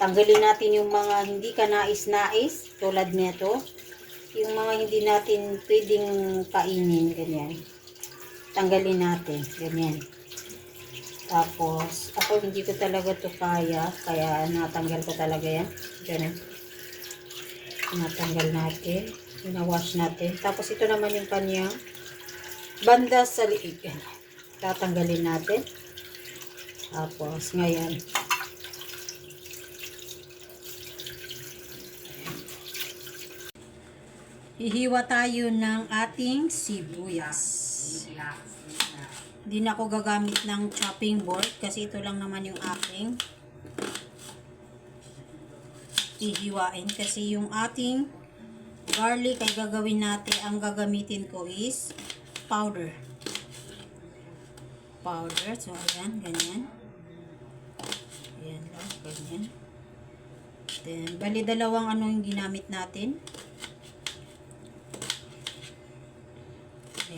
tanggalin natin yung mga hindi ka nais-nais, tulad nito. Yung mga hindi natin pwedeng kainin, ganyan. Tanggalin natin, ganyan. Tapos, ako hindi ko talaga to kaya, kaya natanggal ko talaga yan. Ganun. Natanggal natin. Winawash natin. Tapos, ito naman yung kanyang banda sa liig. Ganyan. Tatanggalin natin. Tapos, ngayon, hihiwa tayo ng ating sibuyas. Hindi na ako gagamit ng chopping board kasi ito lang naman yung aking hihiwain kasi yung ating garlic ay gagawin natin, ang gagamitin ko is powder. Powder. So, ayan, ganyan. Ayan lang, ganyan. Then, bali dalawang ano yung ginamit natin.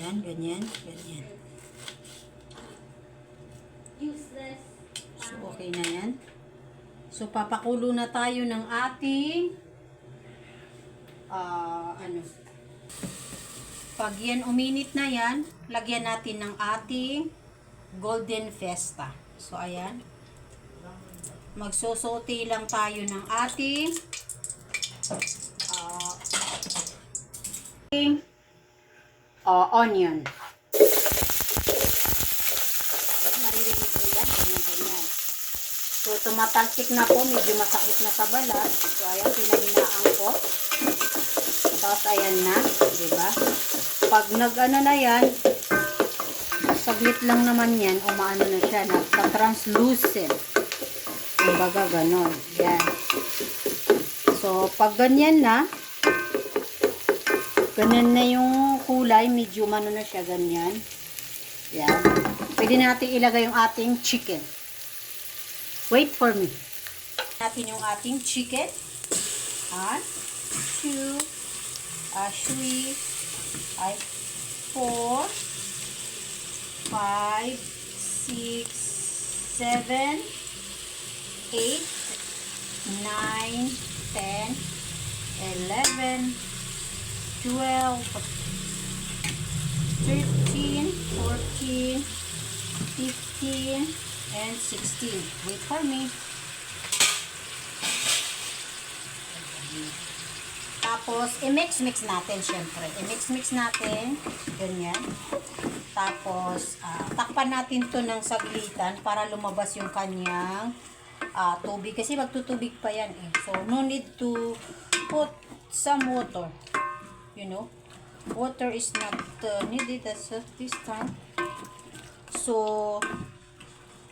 Ayan, ganyan, ganyan. So, okay na yan. So, papakulo na tayo ng ating ah ano. Pag yan uminit na yan, lagyan natin ng ating golden festa. So, ayan. Magsosote lang tayo ng ating ah ating ah, onion. Ayan, naririnig mo yan. Ganyan, ganyan. So, tumatalsik na po. Medyo masakit na sa balat. So, ayan, pinahinaan ko. Tapos, ayan na. Diba? Pag nag-ano na yan, saglit lang naman yan, umaano na siya, nagka-translucent. Kumbaga, ganon. Yan. So, pag ganyan na, ganyan na yung kulay, medyo mano na siya, ganyan. Yan. Pwede natin ilagay yung ating chicken. Wait for me. Natin yung ating chicken. One, two, uh, three, ay, four, five, six, seven, eight, nine, ten, eleven, twelve, thirteen, fourteen, fifteen, and sixteen. Wait for me. Tapos, i-mix-mix natin, syempre. I-mix-mix natin. Ganyan. Tapos, ah, takpan natin to ng saglitan para lumabas yung kanyang ah, tubig. Kasi magtutubig pa yan eh. So, no need to put some water. You know? Water is not uh, needed as of this time. So,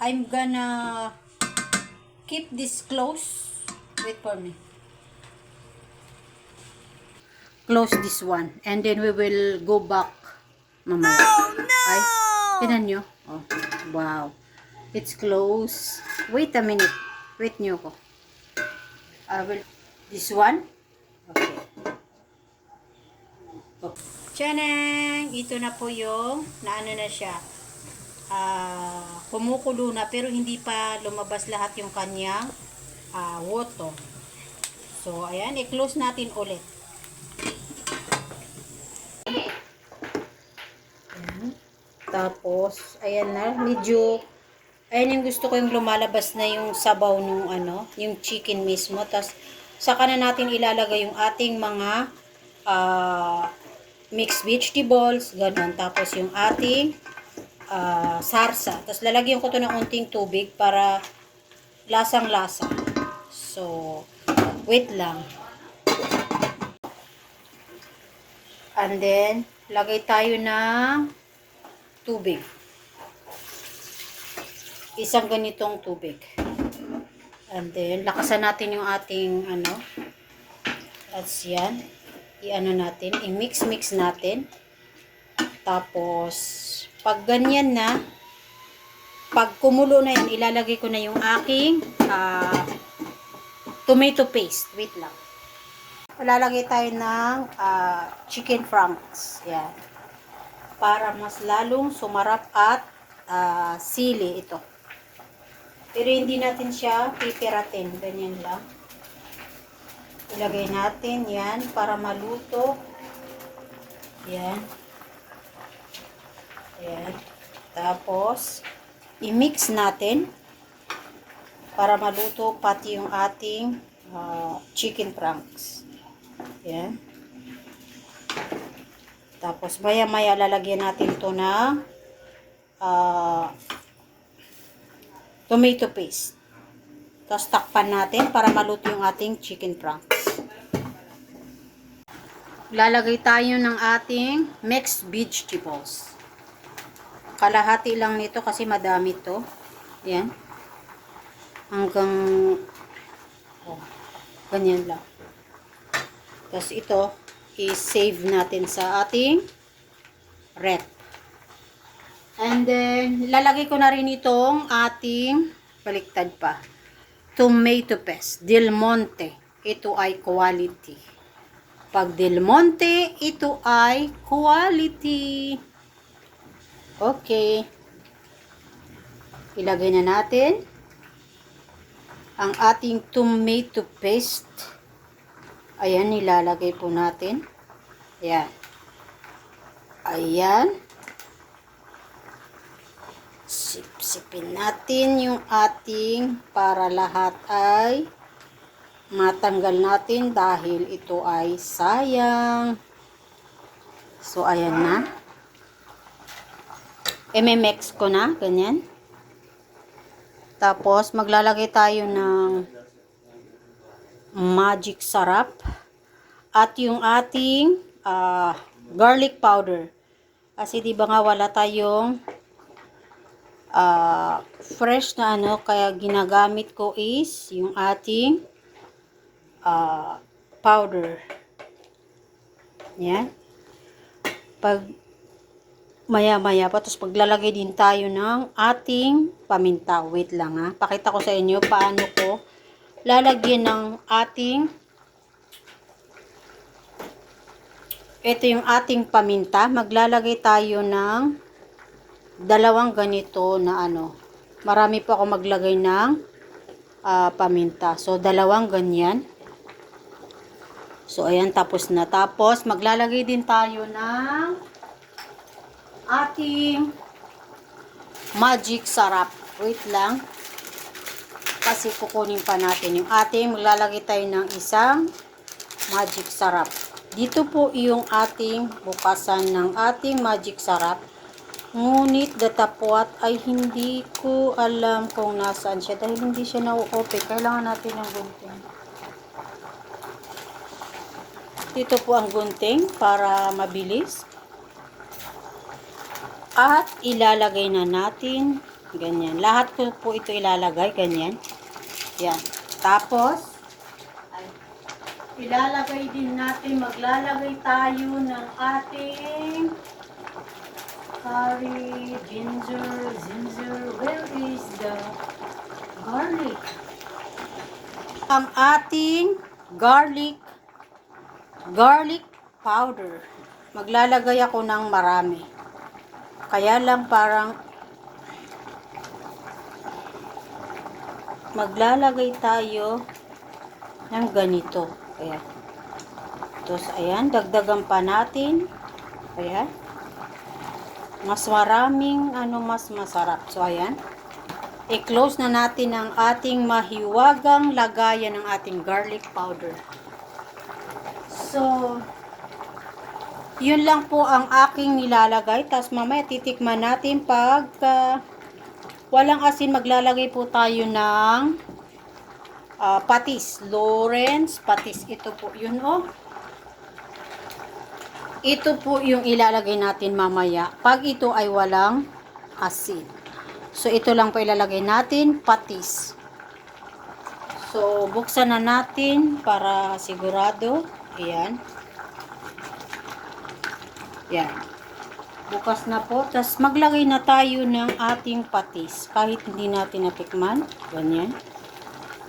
I'm gonna keep this close. Wait for me. Close this one. And then we will go back mamaya. Oh, no! Ay, tinan nyo. Oh, wow. It's close. Wait a minute. Wait nyo ko. I will, this one? Okay. Oh. Tsanang! Ito na po yung, naano na siya. Ah, kumukulo na pero hindi pa lumabas lahat yung kanyang ah, water. So, ayan, i-close natin ulit. Tapos, ayan na, medyo, ayan yung gusto ko yung lumalabas na yung sabaw nung ano, yung chicken mismo. Tapos, saka na natin ilalagay yung ating mga ah, mixed vegetables, ganun. Tapos, yung ating ah, sarsa. Tapos, lalagyan ko to ng unting tubig para lasang-lasa. So, wait lang. And then, lagay tayo ng tubig. Isang ganitong tubig. And then, lakasan natin yung ating, ano, that's yan. I-ano natin, i-mix-mix natin. Tapos, pag ganyan na, pag kumulo na yan, ilalagay ko na yung aking ah, tomato paste. Wait lang. Lalagay tayo ng ah, chicken franks. Yan. Para mas lalong sumarap at ah, sili ito. Pero hindi natin siya pipiratin. Ganyan lang. Ilagay natin yan para maluto. Yan. Yan. Tapos, i-mix natin para maluto pati yung ating ah, chicken pranks. Yan. Tapos, maya-maya lalagyan natin to na ah, tomato paste. Tapos takpan natin para maluto yung ating chicken pranks. Lalagay tayo ng ating mixed vegetables. Kalahati lang nito kasi madami to. Yan. Hanggang oh, ganyan lang. Tapos ito, i-save natin sa ating rep. And then, lalagay ko na rin itong ating baliktad pa. Tomato paste. Del Monte. Ito ay quality. Pag Del Monte, ito ay quality. Okay. Ilagay na natin ang ating tomato paste. Ayan, nilalagay po natin. Ayan. Ayan. Sipsipin natin yung ating para lahat ay matanggal natin dahil ito ay sayang. So, ayan na. MMX ko na, ganyan. Tapos, maglalagay tayo ng magic sarap at yung ating ah, garlic powder. Kasi di ba nga wala tayong ah, fresh na ano, kaya ginagamit ko is yung ating ah, powder. Yan. Pag maya-maya pa, tapos paglalagay din tayo ng ating paminta. Wait lang ha. Pakita ko sa inyo paano ko lalagyan ng ating ito yung ating paminta. Maglalagay tayo ng dalawang ganito na ano. Marami pa ako maglagay ng ah, paminta. So, dalawang ganyan. So, ayan, tapos na. Tapos, maglalagay din tayo ng ating magic sarap. Wait lang. Kasi kukunin pa natin yung ating, maglalagay tayo ng isang magic sarap. Dito po yung ating bukasan ng ating magic sarap. Ngunit datapwat ay hindi ko alam kung nasaan siya dahil hindi siya na-open. Kailangan natin ng gunting. Dito po ang gunting para mabilis. At ilalagay na natin ganyan. Lahat ko po ito ilalagay ganyan. Yan. Tapos ay, ilalagay din natin, maglalagay tayo ng ating curry, ginger, ginger. Where is the garlic? Ang ating garlic garlic powder. Maglalagay ako ng marami. Kaya lang parang maglalagay tayo ng ganito. Ayan. Tapos, ayan, dagdagan pa natin. Ayan. Mas maraming, ano, mas masarap. So, ayan. I-close na natin ang ating mahiwagang lagayan ng ating garlic powder. So, yun lang po ang aking nilalagay. Tapos mamaya titikman natin pag ah, walang asin, maglalagay po tayo ng ah, patis. Lawrence patis. Ito po yun oh. Ito po yung ilalagay natin mamaya. Pag ito ay walang asin. So, ito lang po ilalagay natin, patis. So, buksan na natin para sigurado. Ayan. Yan. Bukas na po. Tapos maglagay na tayo ng ating patis. Kahit hindi natin natikman. Ganyan.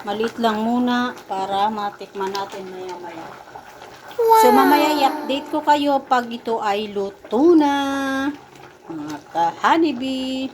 Malit lang muna para matikman natin maya maya. So mamaya i-update ko kayo pag ito ay luto na. Mga ka-honeybee.